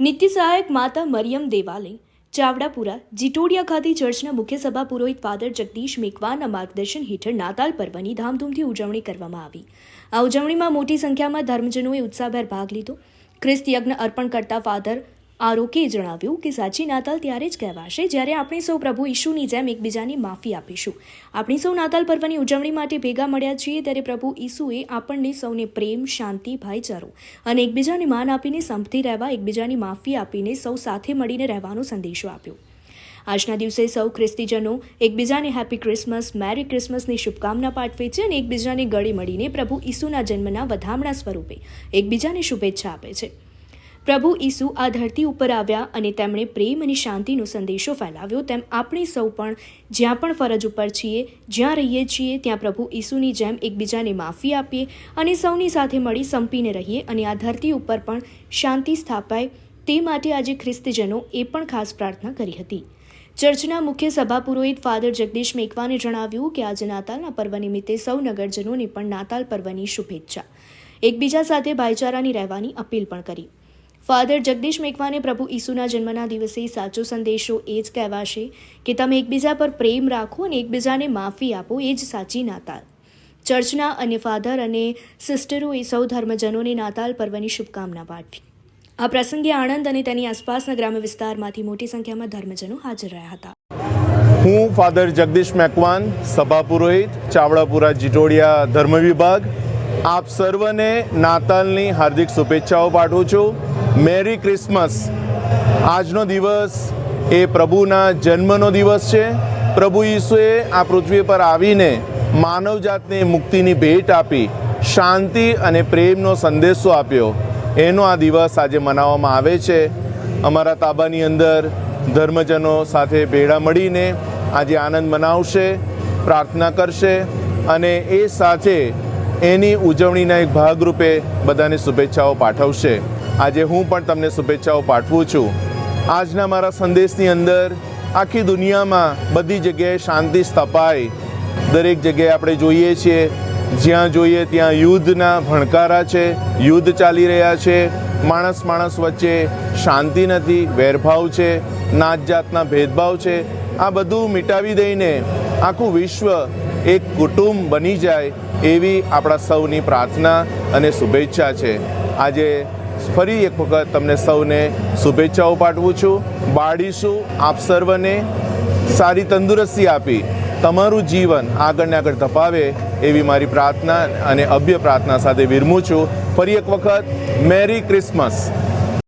નિત્ય સહાયક માતા મરિયમ દેવાલય ચાવડાપુરા જીટોડિયા ખાતે ચર્ચના મુખ્ય સભા પુરોહિત ફાધર જગદીશ મેકવાના માર્ગદર્શન હેઠળ નાતાલ પર્વની ધામધૂમથી ઉજવણી કરવામાં આવી. આ ઉજવણીમાં મોટી સંખ્યામાં ધર્મજનોએ ઉત્સાહભેર ભાગ લીધો. ખ્રિસ્ત યજ્ઞ અર્પણ કરતા ફાધર આરોકે જણાવ્યું કે સાચી નાતાલ ત્યારે જ કહેવાશે જ્યારે આપણે સૌ પ્રભુ ઈશુની જેમ એકબીજાની માફી આપીશું. આપણે સૌ નાતાલ પર્વની ઉજવણી માટે ભેગા મળ્યા છીએ ત્યારે પ્રભુ ઈસુએ આપણને સૌને પ્રેમ, શાંતિ, ભાઈચારો અને એકબીજાને માન આપીને સંપતી રહેવા, એકબીજાની માફી આપીને સૌ સાથે મળીને રહેવાનો સંદેશો આપ્યો. આજના દિવસે સૌ ખ્રિસ્તીજનો એકબીજાને હેપી ક્રિસમસ, મેરી ક્રિસમસની શુભકામના પાઠવે છે અને એકબીજાને ગળી મળીને પ્રભુ ઈસુના જન્મના વધામણા સ્વરૂપે એકબીજાને શુભેચ્છા આપે છે. પ્રભુ ઈસુ આ ધરતી ઉપર આવ્યા અને તેમણે પ્રેમ અને શાંતિનો સંદેશો ફેલાવ્યો. તેમ આપણે સૌ પણ જ્યાં પણ ફરજ ઉપર છીએ, જ્યાં રહીએ છીએ, ત્યાં પ્રભુ ઈસુની જેમ એકબીજાને માફી આપીએ અને સૌની સાથે મળી સંપીને રહીએ અને આ ધરતી ઉપર પણ શાંતિ સ્થાપાય તે માટે આજે ખ્રિસ્તજનો એ પણ ખાસ પ્રાર્થના કરી હતી. ચર્ચના મુખ્ય સભા પુરોહિત ફાધર જગદીશ મેકવાને જણાવ્યું કે આજે નાતાલના પર્વ નિમિત્તે સૌ નગરજનોને પણ નાતાલ પર્વની શુભેચ્છા. એકબીજા સાથે ભાઈચારાની રહેવાની અપીલ પણ કરી. ફાધર જગદીશ મેઘવાને પ્રભુ ઈસુના જન્મના દિવસે સાચો સંદેશો એ જ કહેવાશે કે તમે એકબીજા પર પ્રેમ રાખો અને એકબીજાને માફી આપો એ જ સાચી નાતાલ. ચર્ચના અને ફાધર અને સિસ્ટરોએ સૌ ધર્મજનોને નાતાલ પર્વની શુભકામના પાઠવી. આ પ્રસંગે આણંદ અને તેની આસપાસના ગ્રામ્ય વિસ્તારમાંથી મોટી સંખ્યામાં ધર્મજનો હાજર રહ્યા હતા. હું ફાધર જગદીશ મેકવાન, સભા પુરોહિત, ચાવડાપુરા જીટોડિયા ધર્મ વિભાગ. આપ સર્વને નાતાલની હાર્દિક શુભેચ્છાઓ પાઠવું છું. Merry Christmas. આજનો દિવસ એ પ્રભુના જન્મનો દિવસ છે. પ્રભુ ઈસુએ આ પૃથ્વી પર આવીને માનવજાતને મુક્તિની ભેટ આપી, શાંતિ અને પ્રેમનો સંદેશો આપ્યો. એનો આ દિવસ આજે મનાવવામાં આવે છે. અમારા તાબાની અંદર ધર્મજનો સાથે ભેળા મળીને આજે આનંદ મનાવશે, પ્રાર્થના કરશે અને એ સાથે એની ઉજવણીના એક ભાગરૂપે બધાને શુભેચ્છાઓ પાઠવશે. આજે હું પણ તમને શુભેચ્છાઓ પાઠવું છું. આજના મારા સંદેશની અંદર આખી દુનિયામાં બધી જગ્યાએ શાંતિ સ્થપાય. દરેક જગ્યાએ આપણે જોઈએ છીએ, જ્યાં જોઈએ ત્યાં યુદ્ધના ભણકારા છે, યુદ્ધ ચાલી રહ્યા છે, માણસ માણસ વચ્ચે શાંતિ નથી, વેરભાવ છે, નાત જાતના ભેદભાવ છે, આ બધું મિટાવી દઈને આખું વિશ્વ એક કુટુંબ બની જાય એવી આપણા સૌની પ્રાર્થના અને શુભેચ્છા છે. આજે ફરી એક વખત તમને સૌને શુભેચ્છાઓ પાઠવું છું. બાળીશું આપ સર્વને સારી તંદુરસ્તી આપી. તમારું જીવન આગળ ને આગળ ધપાવે એવી મારી પ્રાર્થના અને અભ્ય પ્રાર્થના સાથે વિરમું છું. ફરી એક વખત મેરી ક્રિસમસ.